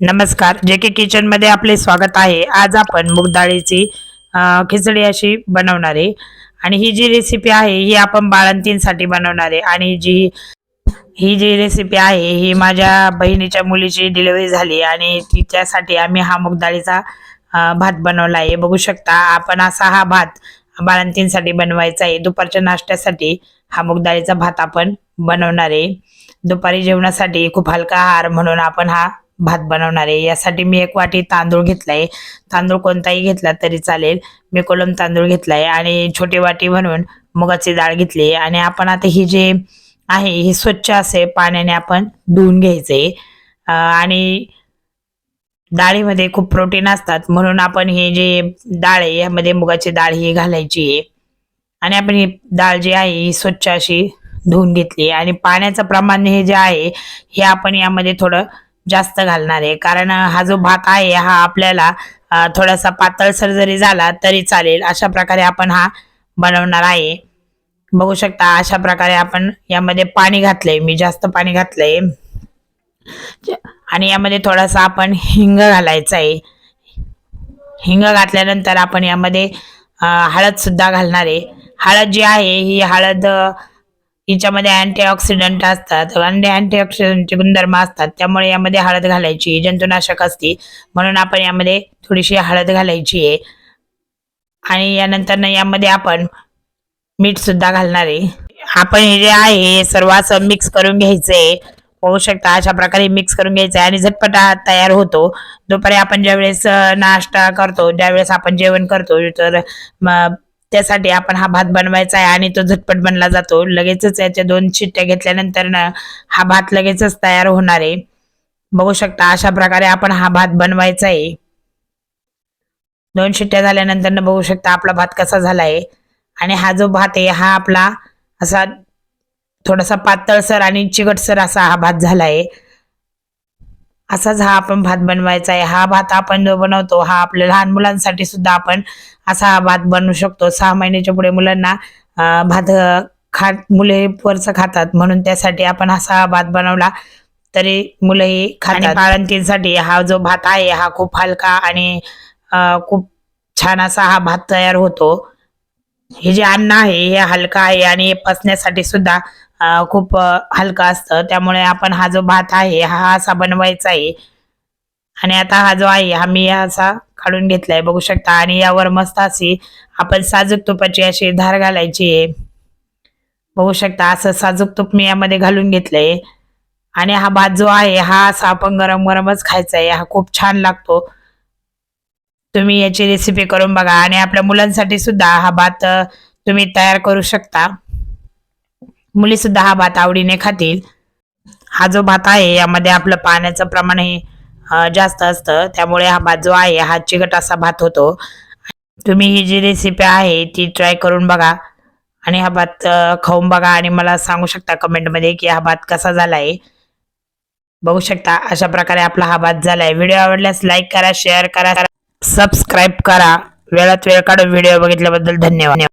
नमस्कार. जे के किचनमध्ये आपले स्वागत आहे. आज आपण मुगडाळीची खिचडी अशी बनवणार आहे. आणि ही जी रेसिपी आहे ही आपण बाळंतींसाठी बनवणार आहे. आणि जी ही जी रेसिपी आहे ही माझ्या बहिणीच्या मुलीची डिलिव्हरी झाली. आणि तिच्यासाठी आम्ही हा मुगडाळीचा भात बनवला आहे. बघू शकता आपण असा हा भात बाळंतींसाठी बनवायचा आहे. दुपारच्या नाश्त्यासाठी हा मुगडाळीचा भात आपण बनवणार आहे. दुपारी जेवणासाठी खूप हलका आहार म्हणून आपण हा भात बनवणार आहे. यासाठी मी एक वाटी तांदूळ घेतलाय. तांदूळ कोणताही घेतला तरी चालेल. मी कोलम तांदूळ घेतलाय आणि छोटी वाटी म्हणून मुगाची डाळ घेतली आणि आपण आता ही जे आहे ही स्वच्छ असे पाण्याने आपण धुवून घ्यायचे आणि डाळीमध्ये खूप प्रोटीन असतात. म्हणून आपण हे जे डाळ आहे यामध्ये मुगाची डाळ ही घालायची आहे. आणि आपण ही डाळ जी आहे ही स्वच्छ अशी धुवून घेतली आणि पाण्याचं प्रमाण हे जे आहे हे आपण यामध्ये थोडं जास्त घालणार आहे. कारण हा जो भात आहे हा आपल्याला थोडासा पातळसर जरी झाला तरी चालेल. अशा प्रकारे आपण हा बनवणार आहे. बघू शकता अशा प्रकारे आपण यामध्ये पाणी घातलंय. मी जास्त पाणी घातलंय. आणि यामध्ये थोडासा आपण हिंग घालायचा आहे. हिंग घातल्यानंतर आपण यामध्ये हळदसुद्धा हळद सुद्धा घालणार आहे. हळद जी आहे ही हळद हिच्यामध्ये अँटीऑक्सिडंट असतात आणि अँटीऑक्सिडंटचे गुणधर्म असतात. त्यामुळे यामध्ये हळद घालायची जंतुनाशक असते. म्हणून आपण यामध्ये थोडीशी हळद घालायची आहे. आणि यानंतर यामध्ये आपण मीठ सुद्धा घालणार आहे. आपण हे जे आहे हे सर्व असं मिक्स करून घ्यायचंय होऊ शकता अशा प्रकारे मिक्स करून घ्यायचं आहे आणि झटपट तयार होतो. दुपारी आपण ज्यावेळेस नाश्ता करतो ज्यावेळेस आपण जेवण करतो. तर मग त्यासाठी आपण हा भात बनवायचा आहे आणि तो झटपट बनला जातो. लगेचच याच्या दोन शिट्ट्या घेतल्यानंतर ना हा भात लगेचच तयार होणार आहे. बघू शकता अशा प्रकारे आपण हा भात बनवायचा आहे. दोन शिट्ट्या झाल्यानंतर ना बघू शकता आपला भात कसा झाला आहे आणि हा जो भात आहे हा आपला असा थोडासा पातळसर आणि चिकटसर असा हा भात झाला आहे असाच हा आपण भात बनवायचा आहे. हा भात आपण जो बनवतो हा आपल्या लहान मुलांसाठी सुद्धा आपण असा हा भात बनवू शकतो. सहा महिन्याच्या पुढे मुलांना भात खात मुले वरचं खातात. म्हणून त्यासाठी आपण असा हा भात बनवला तरी मुलंही खातात. बाळंतींसाठी हा जो भात आहे हा खूप हलका आणि खूप छान असा हा भात तयार होतो. हे जे अन्न आहे हे हलका आहे आणि हे पचण्यासाठी सुद्धा खूप हलका असतं. त्यामुळे आपण हा जो भात आहे हा असा बनवायचा आहे. आणि आता हा जो आहे हा मी असा काढून घेतलाय बघू शकता. आणि यावर मस्त अशी आपण साजूक तुपाची अशी धार घालायची आहे. बघू शकता असं साजूक तूप मी यामध्ये घालून घेतलंय. आणि हा भात जो आहे हा असा आपण गरम गरमच खायचा आहे हा खूप छान लागतो. तुम्ही याची रेसिपी करून बघा. आणि आपल्या मुलांसाठी सुद्धा हा भात तुम्ही तयार करू शकता. मुली सुद्धा हा भात आवडीने खातील. हा जो भात आहे यामध्ये आपलं पाण्याचं प्रमाण हे जास्त असतं. त्यामुळे हा भात जो आहे हा चिकट असा भात होतो. तुम्ही ही जी रेसिपी आहे ती ट्राय करून बघा. आणि हा भात खाऊन बघा आणि मला सांगू शकता कमेंटमध्ये की हा भात कसा झाला आहे बघू शकता अशा प्रकारे आपला हा भात झालाय. व्हिडिओ आवडल्यास लाईक करा शेअर करा सबस्क्राईब करा. वेळात वेळ काढून व्हिडिओ बघितल्याबद्दल धन्यवाद.